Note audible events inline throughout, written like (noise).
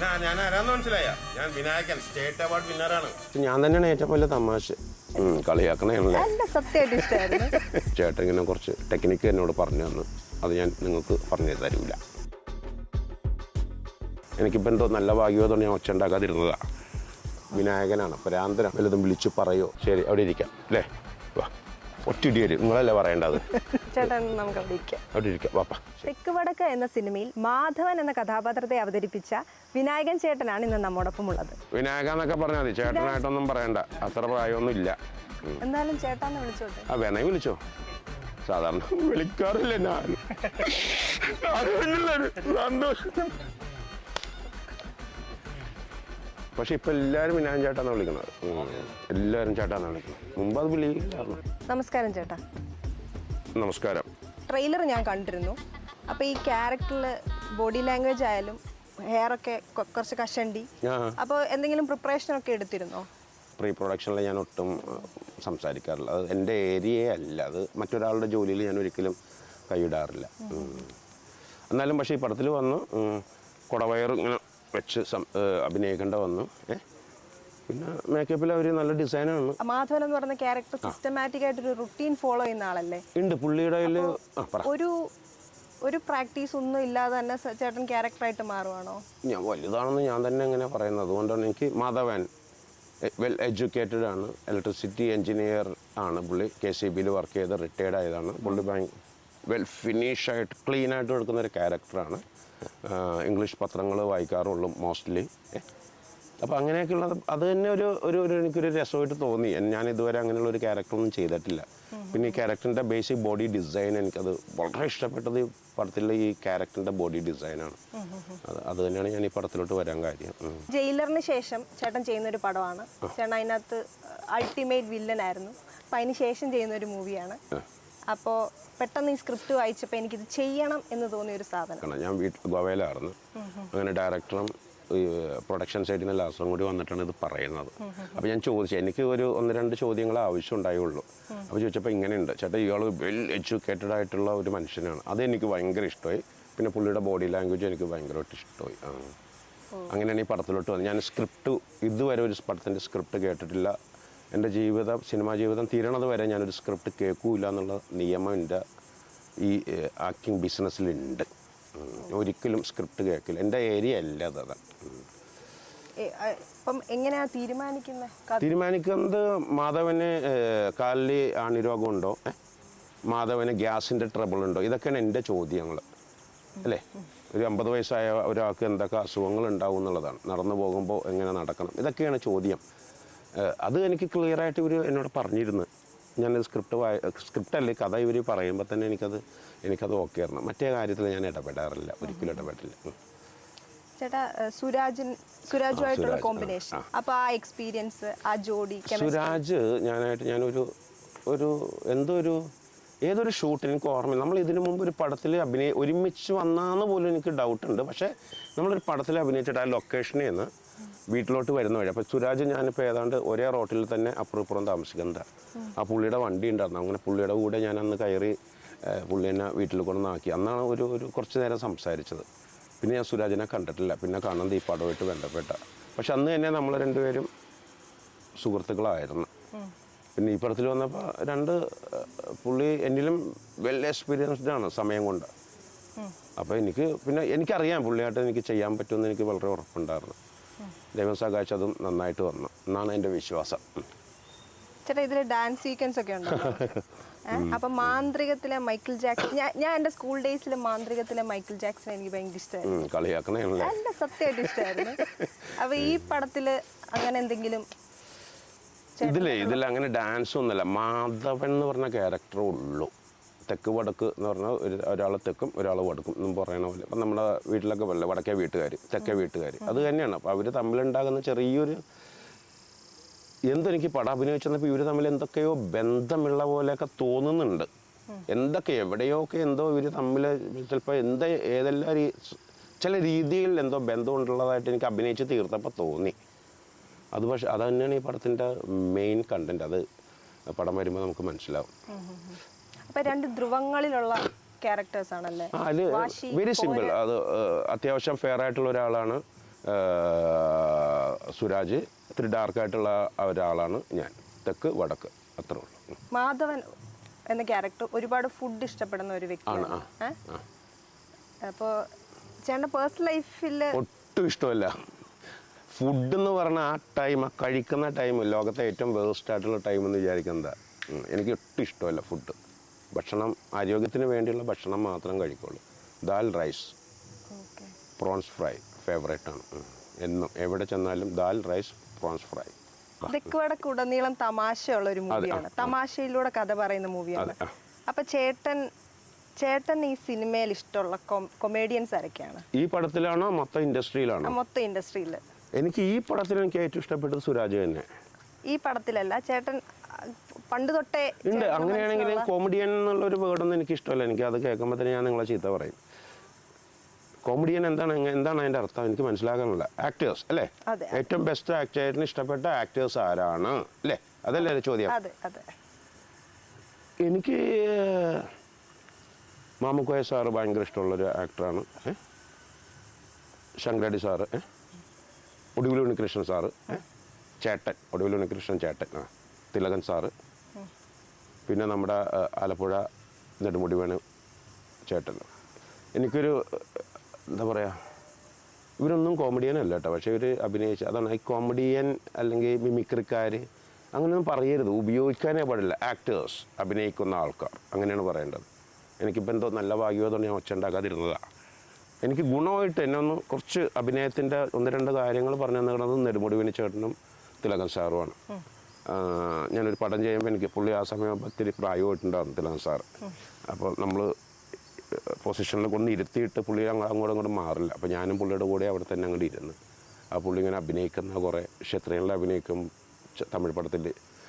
ഞാൻ ആരാന്ന് മനസ്സിലായ? ഞാൻ വിനായകൻ സ്റ്റേറ്റ് അവാർഡ് വിന്നറാണ് ഞാൻ തന്നെയാണ് ഏറ്റവും വലിയ തമാശ. കളിയാക്കണേ നല്ല സത്യമായിട്ട് ഇഷ്ടമായിരുന്നു. (laughs) ചേട്ടൻ ഇങ്ങനെ കുറച്ച് ടെക്നിക്ക് എന്നോട് പറഞ്ഞു തന്നു. അത് ഞാൻ നിങ്ങൾക്ക് പറഞ്ഞു തരില്ല എനിക്കിപ്പോൾ എന്തോ നല്ല ഭാഗ്യമായതുകൊണ്ട് ഞാൻ ഒച്ച ഉണ്ടാക്കാതിരുന്നതാ വിനായകനാണ്. പരാന്തരം വല്ലതും വിളിച്ചു പറയോ? ശരി അവിടെ ഇരിക്കാം. അല്ലേ? വാ ഒറ്റിടി വരും നിങ്ങളല്ലേ പറയേണ്ടത്? ചേട്ടൻ നമുക്ക് അവിടെ ഇരിക്കാം. അവിടെ ഇരിക്കാം. വാപ്പ തെക്ക് വടക്ക് എന്ന സിനിമയിൽ മാധവൻ എന്ന കഥാപാത്രത്തെ അവതരിപ്പിച്ച വിനായകൻ ചേട്ടനാണ് ഇന്ന് നമ്മോടൊപ്പം ഉള്ളത്. വിനായക എന്നൊക്കെ പറഞ്ഞാൽ മതി. ചേട്ടനായിട്ടൊന്നും പറയണ്ട. അത്ര പ്രായമൊന്നും ഇല്ല എന്തായാലും ചേട്ടാന്ന് വിളിച്ചോട്ടെ. ആ വേണേ വിളിച്ചോ. സാധാരണ വിളിക്കാറില്ല ഞാൻ. സന്തോഷം. പക്ഷെ ഇപ്പൊ എല്ലാരും വിനായകൻ ചേട്ടാന്ന് വിളിക്കുന്നത്. എല്ലാവരും എല്ലാരും ചേട്ടാന്ന് വിളിക്കുന്നത്. മുമ്പ് അത് വിളിക്കായിരുന്നു നമസ്കാരം ചേട്ടാ. നമസ്കാരം. ട്രെയിലർ ഞാൻ കണ്ടിരുന്നു. അപ്പോൾ ഈ ക്യാരക്ടറിൽ ബോഡി ലാംഗ്വേജ് ആയാലും ഹെയർ ഒക്കെ കുറച്ച് കഷണ്ടി. അപ്പൊ അപ്പോൾ എന്തെങ്കിലും പ്രിപ്പറേഷൻ ഒക്കെ എടുത്തിരുന്നോ? പ്രീ പ്രൊഡക്ഷനിൽ ഞാൻ ഒട്ടും സംസാരിക്കാറില്ല. അത് എന്റെ ഏരിയയെ അല്ല. അത് മറ്റൊരാളുടെ ജോലിയിൽ ഞാൻ ഒരിക്കലും കൈയിടാറില്ല. എന്നാലും പക്ഷേ ഈ പടത്തിൽ വന്നു കുടവയർ ഇങ്ങനെ വെച്ച് അഭിനയിക്കേണ്ട വന്നു. ഏ? പിന്നെ മേക്കപ്പിൽ അവർ നല്ല ഡിസൈനാണ് മാധവൻ എന്ന് പറയുന്ന ക്യാരക്ടർ സിസ്റ്റമാറ്റിക് ആയിട്ടൊരു റുട്ടീൻ ഫോളോ ചെയ്യുന്ന ആളല്ലേ? ഉണ്ട് പുള്ളിയുടെ ഒരു ഒരു പ്രാക്ടീസ് ഒന്നും ഇല്ലാതെ തന്നെ ചേട്ടൻ ക്യാരക്ടറായിട്ട് മാറുവാണോ? ഞാൻ വലുതാണെന്ന് ഞാൻ തന്നെ അങ്ങനെ പറയുന്നത്. അതുകൊണ്ടാണ് എനിക്ക് മാധവൻ വെൽ എഡ്യൂക്കേറ്റഡ് ആണ്. ഇലക്ട്രിസിറ്റി എഞ്ചിനീയർ ആണ് പുള്ളി. കെ സി ബിയിൽ വർക്ക് ചെയ്ത് റിട്ടയർഡ് ആയതാണ്. പുള്ളി ബാങ്ക് വെൽ ഫിനിഷ് ആയിട്ട് ക്ലീൻ ആയിട്ട് എടുക്കുന്ന ഒരു ക്യാരക്ടറാണ് ഇംഗ്ലീഷ് പത്രങ്ങൾ വായിക്കാറുള്ളൂ മോസ്റ്റ്ലി അപ്പോൾ അങ്ങനെയൊക്കെയുള്ളത് അത് തന്നെ ഒരു ഒരു ഒരു എനിക്കൊരു രസമായിട്ട് തോന്നി. ഞാൻ ഇതുവരെ അങ്ങനെയുള്ള ഒരു ക്യാരക്ടറൊന്നും ചെയ്തിട്ടില്ല. പിന്നെ ഈ ക്യാരക്ടറിന്റെ ബേസിക് ബോഡി ഡിസൈൻ എനിക്കത് വളരെ ഇഷ്ടപ്പെട്ടത് ഈ പടത്തിലെ ഈ ക്യാരക്ടറിന്റെ ബോഡി ഡിസൈനാണ് അത് അത് തന്നെയാണ് ഞാൻ ഈ പടത്തിലോട്ട് വരാൻ കാര്യം. ജയിലറിന് ശേഷം ചേട്ടൻ ചെയ്യുന്ന ഒരു പടമാണ് ചേട്ടൻ അതിനകത്ത് അൾട്ടിമേറ്റ് വില്ലൻ ആയിരുന്നു. അപ്പം അതിന് ശേഷം ചെയ്യുന്ന ഒരു മൂവിയാണ് അപ്പോൾ പെട്ടെന്ന് ഈ സ്ക്രിപ്റ്റ് വായിച്ചപ്പോൾ എനിക്കിത് ചെയ്യണം എന്ന് തോന്നിയ ഒരു സാധനം. ഞാൻ വീട്ടിൽ ഗോവയിലായിരുന്നു. അങ്ങനെ ഡയറക്ടറും പ്രൊഡക്ഷൻ സൈഡിൽ നിന്ന് ലാസ്റ്ററും കൂടി വന്നിട്ടാണ് ഇത് പറയുന്നത്. അപ്പോൾ ഞാൻ ചോദിച്ചു എനിക്ക് ഒരു ഒന്ന് രണ്ട് ചോദ്യങ്ങൾ ആവശ്യം ഉണ്ടായുള്ളൂ അപ്പോൾ ചോദിച്ചപ്പോൾ ഇങ്ങനെയുണ്ട്. ചേട്ടാ ഇയാൾ വെൽ എഡ്യൂക്കേറ്റഡ് ആയിട്ടുള്ള ഒരു മനുഷ്യനാണ്. അത് എനിക്ക് ഭയങ്കര ഇഷ്ടമായി. പിന്നെ പുള്ളിയുടെ ബോഡി ലാംഗ്വേജ് എനിക്ക് ഭയങ്കരമായിട്ട് ഇഷ്ടമായി. അങ്ങനെയാണ് ഈ പടത്തിലോട്ട് വന്നത്. ഞാൻ സ്ക്രിപ്റ്റ് ഇതുവരെ ഒരു പടത്തിന്റെ സ്ക്രിപ്റ്റ് കേട്ടിട്ടില്ല. എന്റെ ജീവിതം സിനിമാ ജീവിതം തീരണത് വരെ ഞാനൊരു സ്ക്രിപ്റ്റ് കേൾക്കൂല എന്നുള്ള നിയമം എന്റെ ഈ ആക്ടിങ് ബിസിനസ്സിലുണ്ട്. ഒരിക്കലും സ്ക്രിപ്റ്റ് കേൾക്കില്ല. എന്റെ ഏരിയ അല്ല അതാ അതാണ് അപ്പം എങ്ങനെയാ തീരുമാനിക്കുന്നത് തീരുമാനിക്കുന്നത് മാധവന് കാലിൽ ഏ? മാധവന് ഗ്യാസിന്റെ ട്രബിൾ ഉണ്ടോ ഇതൊക്കെയാണ് എന്റെ ചോദ്യങ്ങൾ അല്ലേ? ഒരു അമ്പത് വയസ്സായ ഒരാൾക്ക് എന്തൊക്കെ അസുഖങ്ങൾ ഉണ്ടാവും എന്നുള്ളതാണ്. നടന്നു പോകുമ്പോൾ എങ്ങനെ നടക്കണം? ഇതൊക്കെയാണ് ചോദ്യം. അത് എനിക്ക് ക്ലിയർ ആയിട്ട് ഇവർ എന്നോട് പറഞ്ഞിരുന്നു. ഞാൻ സ്ക്രിപ്റ്റ് വായ സ്ക്രിപ്റ്റ് അല്ലെങ്കിൽ കഥ ഇവർ പറയുമ്പോൾ തന്നെ എനിക്കത് എനിക്കത് ഓക്കെ ആയിരുന്നു. മറ്റേ കാര്യത്തിൽ ഞാൻ ഇടപെടാറില്ല ഒരിക്കലും ഇടപെട്ടില്ല. ചേട്ടാ സുരാജൻ സുരാജുമായിട്ടുള്ള കോമ്പിനേഷൻ അപ്പോൾ ആ. എക്സ്പീരിയൻസ് ആ ജോഡി സുരാജ് ഞാനായിട്ട് ഞാനൊരു ഒരു എന്തോ ഒരു ഏതൊരു ഷൂട്ട് എനിക്ക് ഓർമ്മ നമ്മൾ ഇതിനു മുമ്പ് ഒരു പടത്തിൽ അഭിനയ ഒരുമിച്ച് വന്നാന്ന് പോലും എനിക്ക് ഡൗട്ട് ഉണ്ട്. പക്ഷേ നമ്മളൊരു പടത്തിൽ അഭിനയിച്ചിട്ട് ആ ലൊക്കേഷനിൽ നിന്ന് വീട്ടിലോട്ട് വരുന്ന വഴി. അപ്പോൾ സുരാജ് ഞാനിപ്പോൾ ഏതാണ്ട് ഒരേ റോട്ടിൽ തന്നെ അപ്പുറം ഇപ്പുറം താമസിക്കുന്നതാണ് ആ പുള്ളിയുടെ വണ്ടി ഉണ്ടായിരുന്നു. അങ്ങനെ പുള്ളിയുടെ കൂടെ ഞാൻ അന്ന് കയറി പുള്ളി എന്നെ വീട്ടിൽ കൊണ്ടുവന്നാക്കി അന്നാണ് ഒരു ഒരു കുറച്ച് നേരം സംസാരിച്ചത്. പിന്നെ ഞാൻ സുരാജിനെ കണ്ടിട്ടില്ല. പിന്നെ കാണുന്നത് ഈ പടമായിട്ട് ബന്ധപ്പെട്ട. പക്ഷെ അന്ന് തന്നെ നമ്മൾ രണ്ടുപേരും സുഹൃത്തുക്കളായിരുന്നു. പിന്നെ ഈ പടത്തിൽ വന്നപ്പോൾ രണ്ട് പുള്ളി എന്നിലും വെൽ എക്സ്പീരിയൻസ്ഡ് ആണ് സമയം കൊണ്ട്. അപ്പോൾ എനിക്ക് പിന്നെ എനിക്കറിയാം പുള്ളിയായിട്ട് എനിക്ക് ചെയ്യാൻ പറ്റുമെന്ന് എനിക്ക് വളരെ ഉറപ്പുണ്ടായിരുന്നു. ദൈവം സഹായിച്ച് അതും നന്നായിട്ട് വന്നു. എന്നാണ് എന്റെ വിശ്വാസം. ചേട്ടാ ഇതിൽ ഡാൻസ് സീക്വൻസ് ഒക്കെ ഉണ്ട്? (laughs) അപ്പൊ മാന്ത്രികത്തിലെ മൈക്കിൾ ജാക്സൺ ഞാൻ എന്റെ സ്കൂൾ ഡേയ്സിലെ മാന്ത്രികത്തിലെ മൈക്കിൾ ജാക്സൺ എനിക്ക് ഭയങ്കര ഇഷ്ടമായിരുന്നു നല്ല സത്യമായിട്ട് ഇഷ്ടമായിരുന്നു അപ്പൊ ഈ പടത്തിൽ അങ്ങനെ എന്തെങ്കിലും ഇതിലേ ഇതിൽ അങ്ങനെ ഡാൻസ് ഒന്നുമല്ല. മാധവൻ എന്ന് പറഞ്ഞ ക്യാരക്ടറേ ഉള്ളൂ. തെക്ക് വടക്ക് എന്ന് പറഞ്ഞാൽ ഒരു ഒരാൾ തെക്കും ഒരാൾ വടക്കും എന്നും പറയണ പോലെ. അപ്പം നമ്മുടെ വീട്ടിലൊക്കെ പോലെ വടക്കേ വീട്ടുകാർ തെക്കേ വീട്ടുകാർ അത് തന്നെയാണ്. അപ്പോൾ അവർ തമ്മിലുണ്ടാകുന്ന ചെറിയൊരു എന്തെനിക്ക് പടം അഭിനയിച്ചപ്പോൾ ഇവർ തമ്മിൽ എന്തൊക്കെയോ ബന്ധമുള്ള പോലെയൊക്കെ തോന്നുന്നുണ്ട്. എന്തൊക്കെ എവിടെയൊക്കെ എന്തോ ഇവർ തമ്മിൽ ചിലപ്പോൾ എന്താ ഏതെല്ലാം രീ ചില രീതിയിൽ എന്തോ ബന്ധമുണ്ടുള്ളതായിട്ട് എനിക്ക് അഭിനയിച്ച് തീർത്തപ്പോൾ തോന്നി. അത് പക്ഷേ അത് തന്നെയാണ് ഈ പടത്തിന്റെ മെയിൻ കണ്ടന്റ് അത് പടം വരുമ്പോൾ നമുക്ക് മനസ്സിലാവും. അപ്പൊ രണ്ട് ധ്രുവങ്ങളിലുള്ള ക്യാരക്ടേഴ്സ് ആണല്ലേ? വെരി സിമ്പിൾ അത് അത്യാവശ്യം ഫെയർ ആയിട്ടുള്ള ഒരാളാണ് സുരാജ്. ഇത്തിരി ഡാർക്കായിട്ടുള്ള ഒരാളാണ് ഞാൻ. തെക്ക് വടക്ക്. അത്ര ഉള്ളൂ. മാധവൻ എന്ന ക്യാരക്ടർ ഒരുപാട് ഫുഡ് ഇഷ്ടപ്പെടുന്ന ഒരു വ്യക്തിയാണ്. അപ്പോ അപ്പോൾ ചേട്ടന്റെ പേഴ്സണൽ ലൈഫിൽ ഒട്ടും ഇഷ്ടമല്ല. ഫുഡ് എന്ന് പറഞ്ഞാൽ ആ ടൈം കഴിക്കുന്ന ടൈം ലോകത്തെ ഏറ്റവും വേസ്റ്റ് ആയിട്ടുള്ള ടൈം എന്ന് വിചാരിക്കുന്നത്. എനിക്ക് ഒട്ടും ഇഷ്ടമല്ല ഫുഡ് ഭക്ഷണം ആരോഗ്യത്തിന് വേണ്ടിയുള്ള ഭക്ഷണം മാത്രം കഴിക്കുള്ളൂ. Dal rice. Prawns fry favourite ആണ്. എന്നും എവിടെ ചെന്നാലും ദാൽ റൈസ് പ്രോൺസ് ഫ്രൈ. ഉടനീളം തമാശയുള്ള ഒരു മൂവിയാണ്. തമാശയിലൂടെ കഥ പറയുന്ന മൂവിയാണ്. അപ്പൊ ചേട്ടൻ ചേട്ടൻ ഈ സിനിമയിൽ ഇഷ്ടമുള്ള കൊമേഡിയൻസ് ആരൊക്കെയാണ്? ഈ പടത്തിലാണോ മൊത്തം ഇൻഡസ്ട്രിയിലാണോ? മൊത്തം ഇൻഡസ്ട്രിയിൽ എനിക്ക് ഈ പടത്തിൽ എനിക്ക് ഏറ്റവും ഇഷ്ടപ്പെട്ടത് സുരാജ് തന്നെ. ഈ പടത്തിലല്ല ചേട്ടൻ പണ്ട് തൊട്ടേ ഉണ്ട്. അങ്ങനെയാണെങ്കിൽ കോമഡിയൻ എന്നുള്ള ഒരു വേർഡൊന്നും എനിക്ക് ഇഷ്ടമല്ല. എനിക്ക് അത് കേൾക്കുമ്പോൾ തന്നെ ഞാൻ നിങ്ങളെ ചീത്ത പറയും. കോമഡിയൻ എന്താണ്? എന്താണ് അതിന്റെ അർത്ഥം? എനിക്ക് മനസ്സിലാക്കാനില്ല ആക്ടേഴ്സ് അല്ലേ? ഏറ്റവും ബെസ്റ്റ് ആക്ടേഴ്സിന് ഇഷ്ടപ്പെട്ട ആക്ടേഴ്സ് ആരാണ്? അല്ലേ? അതല്ലേ ചോദ്യം. എനിക്ക് മാമുക്കോയ സാറ് ഭയങ്കര ഇഷ്ടമുള്ളൊരു ആക്ടറാണ് ശങ്കരാടി സാറ് ഒടുവിൽ ഉണ്ണികൃഷ്ണൻ സാറ് ചേട്ടൻ. ഒടുവിൽ ഉണ്ണികൃഷ്ണൻ ചേട്ടൻ. ആ തിലകൻ സാറ്. പിന്നെ നമ്മുടെ ആലപ്പുഴ നെടുമുടി വേണു ചേട്ടൻ എനിക്കൊരു എന്താ പറയുക ഇവരൊന്നും കോമഡിയൻ അല്ല കേട്ടോ. പക്ഷേ ഇവർ അഭിനയിച്ച അതാണ് ഈ കോമഡിയൻ അല്ലെങ്കിൽ മിമിക്രിക്കാർ അങ്ങനെയൊന്നും പറയരുത്. ഉപയോഗിക്കാനേ പാടില്ല. ആക്ടേഴ്സ് അഭിനയിക്കുന്ന ആൾക്കാർ. അങ്ങനെയാണ് പറയേണ്ടത്. എനിക്കിപ്പോൾ എന്തോ നല്ല ഭാഗ്യമായതുകൊണ്ട് ഞാൻ ഒച്ച ഉണ്ടാക്കാതിരുന്നതാണ് എനിക്ക് ഗുണമായിട്ട് എന്നെ ഒന്ന് കുറച്ച് അഭിനയത്തിന്റെ ഒന്ന് രണ്ട് കാര്യങ്ങൾ പറഞ്ഞു തന്നിരുന്നത് നെടുമുടി വേണു ചേട്ടനും തിലകൻ സാറുമാണ്. ഞാനൊരു പടം ചെയ്യുമ്പോൾ എനിക്ക് പുള്ളി ആ സമയം ഒത്തിരി പ്രായമായിട്ടുണ്ടായിരുന്നു തിലകൻ സാർ. അപ്പോൾ നമ്മൾ പൊസിഷനിൽ കൊണ്ട് ഇരുത്തിയിട്ട് പുള്ളി അങ്ങ് അങ്ങോട്ടും ഇങ്ങോട്ടും മാറില്ല. അപ്പോൾ ഞാനും പുള്ളിയുടെ കൂടെ അവിടെ തന്നെ അങ്ങോട്ട് ഇരുന്ന്. ആ പുള്ളി ഇങ്ങനെ അഭിനയിക്കുന്ന കുറേ ക്ഷത്രിയങ്ങളിൽ അഭിനയിക്കും തമിഴ് പടത്തിൽ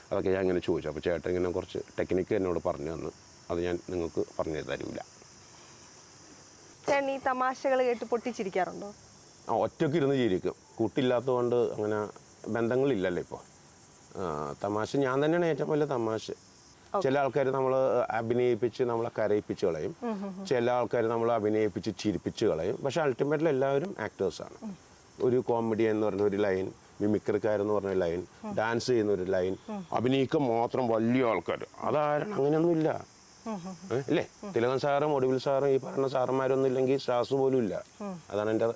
അതൊക്കെ ഞാൻ ഇങ്ങനെ ചോദിച്ചു. അപ്പോൾ ചേട്ടൻ ഇങ്ങനെ കുറച്ച് ടെക്നിക്ക് എന്നോട് പറഞ്ഞു തന്നു. അത് ഞാൻ നിങ്ങൾക്ക് പറഞ്ഞു തരില്ല ചേട്ടൻ ഈ തമാശകൾ കേട്ട് പൊട്ടിച്ചിരിക്കാറുണ്ടോ? ആ ഒറ്റയ്ക്ക് ഇരുന്ന് ചിരിക്കും. കൂട്ടില്ലാത്തതുകൊണ്ട് അങ്ങനെ ബന്ധങ്ങളില്ലല്ലോ ഇപ്പോൾ തമാശ. ഞാൻ തന്നെയാണ് ഏറ്റവും വലിയ തമാശ. ചില ആൾക്കാർ നമ്മൾ അഭിനയിപ്പിച്ച് നമ്മളെ കരയിപ്പിച്ച് കളയും. ചില ആൾക്കാർ നമ്മൾ അഭിനയിപ്പിച്ച് ചിരിപ്പിച്ച് കളയും. പക്ഷെ അൾട്ടിമേറ്റ്ലി എല്ലാവരും ആക്ടേഴ്സാണ് ഒരു കോമഡി എന്ന് പറഞ്ഞ ഒരു ലൈൻ മിമിക്രിക്കാരെന്ന് പറഞ്ഞ ലൈൻ ഡാൻസ് ചെയ്യുന്ന ഒരു ലൈൻ അഭിനയിക്കാൻ മാത്രം വലിയ ആൾക്കാർ അതാരണം അങ്ങനെയൊന്നുമില്ല. ഇല്ല? അല്ലേ തിലകൻ സാറും ഒടുവിൽ സാറും ഈ പറഞ്ഞ സാറന്മാരൊന്നും ഇല്ലെങ്കിൽ സ്റ്റാർസ് പോലും ഇല്ല അതാണ് എന്റെ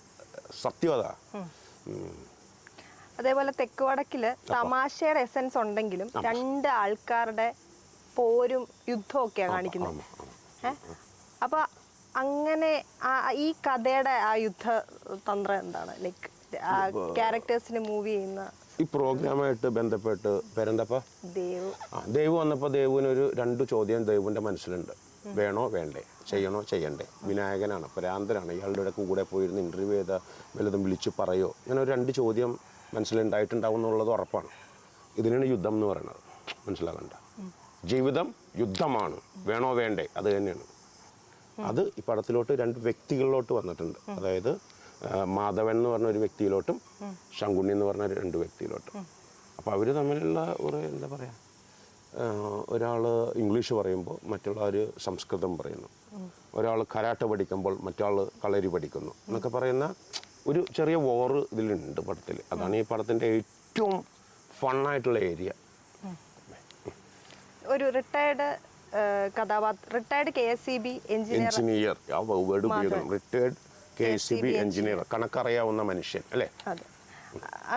സത്യത ഉം. അതേപോലെ തെക്ക് വടക്കിൽ തമാശയുടെ എസൻസ് ഉണ്ടെങ്കിലും രണ്ട് ആൾക്കാരുടെ പോരും യുദ്ധവും ഒക്കെയാണ് കാണിക്കുന്നത്. ഏഹ് അപ്പൊ അങ്ങനെ ഈ കഥയുടെ ആ യുദ്ധ തന്ത്രം എന്താണ്? ലൈക്ക് ക്യാരക്ടേഴ്സിന് മൂവ് ചെയ്യുന്ന ഈ പ്രോഗ്രാമായിട്ട് ബന്ധപ്പെട്ട് പേരെന്തപ്പ? ദേവ്. ദേവ് വന്നപ്പോൾ ദേവുവിനൊരു രണ്ട് ചോദ്യം ദേവുവിന്റെ മനസ്സിലുണ്ട്. വേണോ വേണ്ടേ? ചെയ്യണോ ചെയ്യണ്ടേ? വിനായകനാണ് പരാന്തരാണ് ഇയാളുടെ കൂടെ പോയിരുന്ന് ഇന്റർവ്യൂ ചെയ്ത വല്ലതും വിളിച്ചു പറയോ? ഇങ്ങനെ ഒരു രണ്ട് ചോദ്യം മനസ്സിലുണ്ടായിട്ടുണ്ടാവും എന്നുള്ളത് ഉറപ്പാണ്. ഇതിനാണ് യുദ്ധം എന്ന് പറയുന്നത്. മനസ്സിലാകണ്ട. ജീവിതം യുദ്ധമാണ്. വേണോ വേണ്ടേ? അത് തന്നെയാണ്. അത് ഈ പടത്തിലോട്ട് രണ്ട് വ്യക്തികളിലോട്ട് വന്നിട്ടുണ്ട്. അതായത് മാധവൻ എന്ന് പറഞ്ഞ ഒരു വ്യക്തിയിലോട്ടും ശങ്കുണ്ണി എന്ന് പറഞ്ഞ രണ്ട് വ്യക്തിയിലോട്ടും. അപ്പോൾ അവർ തമ്മിലുള്ള ഒരു എന്താ പറയുക ഒരാൾ ഇംഗ്ലീഷ് പറയുമ്പോൾ മറ്റുള്ളവർ സംസ്കൃതം പറയുന്നു. ഒരാൾ കരാട്ട പഠിക്കുമ്പോൾ മറ്റാൾ കളരി പഠിക്കുന്നു. എന്നൊക്കെ പറയുന്ന ഒരു ചെറിയ വോറ് ഇതിലുണ്ട് പടത്തിൽ അതാണ് ഈ പടത്തിന്റെ ഏറ്റവും ഫണ്ണായിട്ടുള്ള ഏരിയ ഒരു റിട്ടയർഡ് കഥാപാത്ര retired K S C B engineer engineer ആ വേർഡ് ഉപയോഗിക്കണം retired K C B engineer കണക്കറിയാവുന്ന മനുഷ്യൻ അല്ലേ?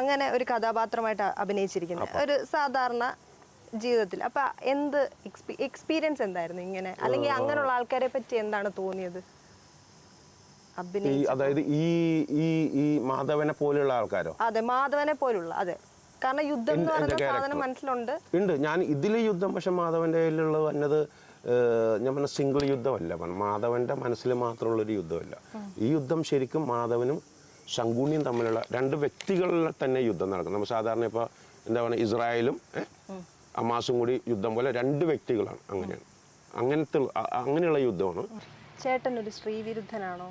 അങ്ങനെ ഒരു കഥാപാത്രമായിട്ട് അഭിനയിച്ചിരിക്കുന്നത് ഒരു സാധാരണ ജീവിതത്തിൽ. അപ്പൊ എന്ത് എക്സ്പീരിയൻസ് എന്തായിരുന്നു ഇങ്ങനെ? അല്ലെങ്കിൽ അങ്ങനെയുള്ള ആൾക്കാരെ പറ്റി എന്താണ് തോന്നിയത്? ഈ അതായത് ഈ ഈ ഈ മാധവനെ പോലെയുള്ള ആൾക്കാരോ? അതെ മാധവനെ പോലുള്ള അതെ. കാരണം യുദ്ധം എന്ന് എന്ത് പറയുന്ന സാധനം മനസ്സിലുണ്ട്. ഉണ്ട്. ഞാൻ ഇതിലെ യുദ്ധം പക്ഷെ മാധവന്റെ കയ്യിലുള്ള വന്നത് ഞാൻ പറഞ്ഞ സിംഗിൾ യുദ്ധമല്ല. മാധവന്റെ മനസ്സിൽ മാത്രമുള്ളൊരു യുദ്ധമല്ല. ഈ യുദ്ധം ശരിക്കും മാധവനും ശങ്കുണിയും തമ്മിലുള്ള രണ്ട് വ്യക്തികളിൽ തന്നെ യുദ്ധം നടക്കും. നമ്മൾ സാധാരണ ഇപ്പോൾ എന്താ പറയുക ഇസ്രായേലും അമാസും കൂടി യുദ്ധം പോലെ രണ്ട് വ്യക്തികളാണ് അങ്ങനെയാണ്. അങ്ങനത്തെ അങ്ങനെയുള്ള യുദ്ധമാണ്. ചേട്ടൻ ഒരു സ്ത്രീവിരുദ്ധനാണോ?